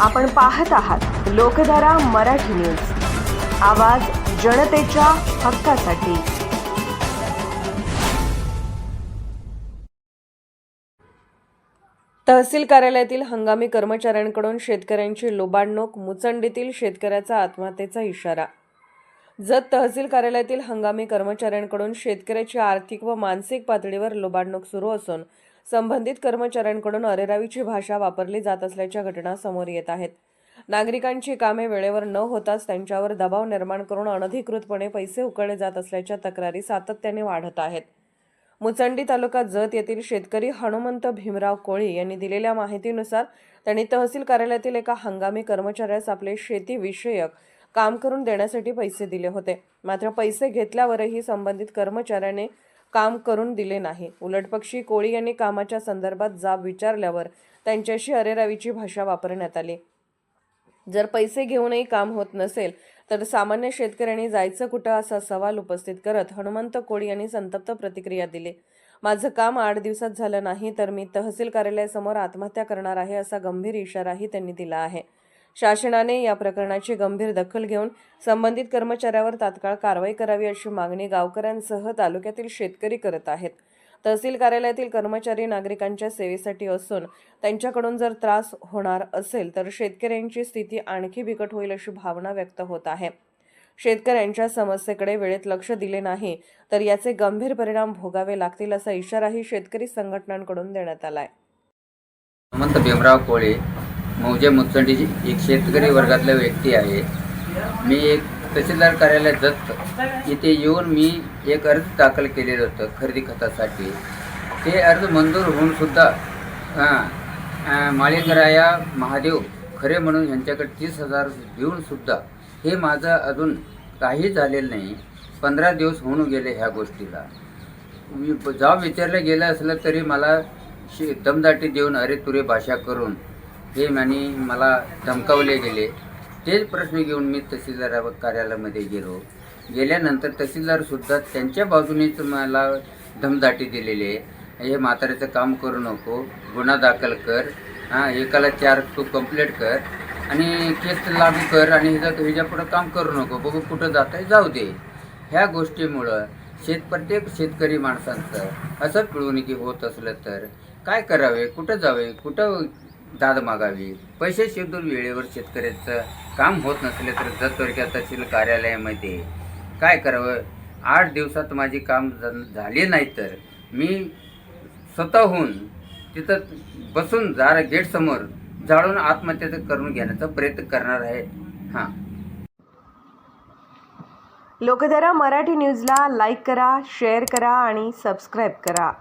आपण पाहत आहात लोकधारा मराठी न्यूज. आवाज जनतेच्या हक्कासाठी. तहसील कार्यालयातील हंगामी कर्मचाऱ्यांकडून शेतकऱ्यांची लोबाडणूक मुचंडीतील शेतकऱ्याचा आत्महत्येचा इशारा. जत तहसील कार्यालयातील हंगामी कर्मचाऱ्यांकडून शेतकऱ्याची आर्थिक व मानसिक पातळीवर लोबाडणूक सुरू असून संबंधित कर्मचाऱ्यांकडून अरेरावीची भाषा वापरली जात असल्याच्या घटना समोर येत आहेत. नागरिकांची कामे वेळेवर न होताच त्यांच्यावर दबाव निर्माण करून अनधिकृतपणे पैसे उकळले जात असल्याच्या तक्रारी सातत्याने वाढत आहेत. मुचंडी तालुका जत येथील शेतकरी हनुमंत भीमराव कोळी यांनी दिलेल्या माहितीनुसार त्यांनी तहसील कार्यालयातील एका हंगामी कर्मचाऱ्यास आपले शेतीविषयक काम करून देण्यासाठी पैसे दिले होते. मात्र पैसे घेतल्यावरही संबंधित कर्मचाऱ्याने काम करून दिले नाही. उलटपक्षी कोळी यांनी कामाच्या संदर्भात जाब विचारल्यावर त्यांच्याशी अरेरावीची भाषा वापरण्यात आली. जर पैसे घेऊनही काम होत नसेल तर सामान्य शेतकऱ्यांनी जायचं कुठं असा सवाल उपस्थित करत हनुमंत कोळी यांनी संतप्त प्रतिक्रिया दिली. माझं काम आठ दिवसात झालं नाही तर मी तहसील कार्यालयासमोर आत्महत्या करणार आहे असा गंभीर इशाराही त्यांनी दिला आहे. शासनाने या प्रकरणाची गंभीर दखल घेऊन संबंधित कर्मचाऱ्यावर तात्काळ कारवाई करावी अशी मागणी गावकऱ्यांसह तालुक्यातील शेतकरी करत आहेत. तहसील कार्यालयातील कर्मचारी नागरिकांच्या सेवेसाठी असून त्यांच्याकडून जर त्रास होणार असेल तर शेतकऱ्यांची स्थिती आणखी बिकट होईल अशी भावना व्यक्त होत आहे. शेतकऱ्यांच्या समस्येकडे वेळेत लक्ष दिले नाही तर याचे गंभीर परिणाम भोगावे लागतील असा इशाराही शेतकरी संघटनांकडून देण्यात आलाय. हनुमंत भीमराव कोळे मौजे मुचंडीची एक शेतकरी वर्गातला व्यक्ती आहे. मी एक तहसीलदार कार्यालय जत इथे येऊन मी एक अर्ज दाखल केलेलं होतं खरेदी खतासाठी. ते अर्ज मंजूर होऊन सुद्धा हां माळीकराया महादेव खरे म्हणून यांच्याकडे तीस हजार देऊनसुद्धा हे माझं अजून काही झालेलं नाही पंधरा दिवस होऊन गेले ह्या गोष्टीला. मी जॉब विचारलं गेलं असलं तरी मला शे दमदाटी देऊन अरे तुरे भाषा करून हे आणि मला धमकावले गेले. तेच प्रश्न घेऊन मी तहसीलदार कार्यालयामध्ये गेलो. गेल्यानंतर तहसीलदारसुद्धा त्यांच्या बाजूनेच मला धमदाटी दिलेली आहे. हे म्हाताऱ्याचं काम करू नको गुन्हा दाखल कर हां एकाला चार तू कंप्लीट कर आणि केस लागू कर आणि ह्याच्या हिच्यापुढं काम करू नको बघू कुठं जात आहे जाऊ दे. ह्या गोष्टीमुळं शेत प्रत्येक शेतकरी माणसांचं असं पिळवणुकी होत असलं तर काय करावे कुठं जावे कुठं दाद मागावी. पैसे शेदून वेळेवर शेतकऱ्याचं काम होत नसले तर जत तालुक्यात तहसील कार्यालयामध्ये काय करावं? आठ दिवसात माझी काम झ- झाली नाही तर मी स्वतःहून तिथं बसून जार गेटसमोर जाळून आत्महत्या करून घेण्याचा प्रयत्न करणार आहे. हां. लोकधारा मराठी न्यूजला लाईक करा शेअर करा आणि सबस्क्राईब करा.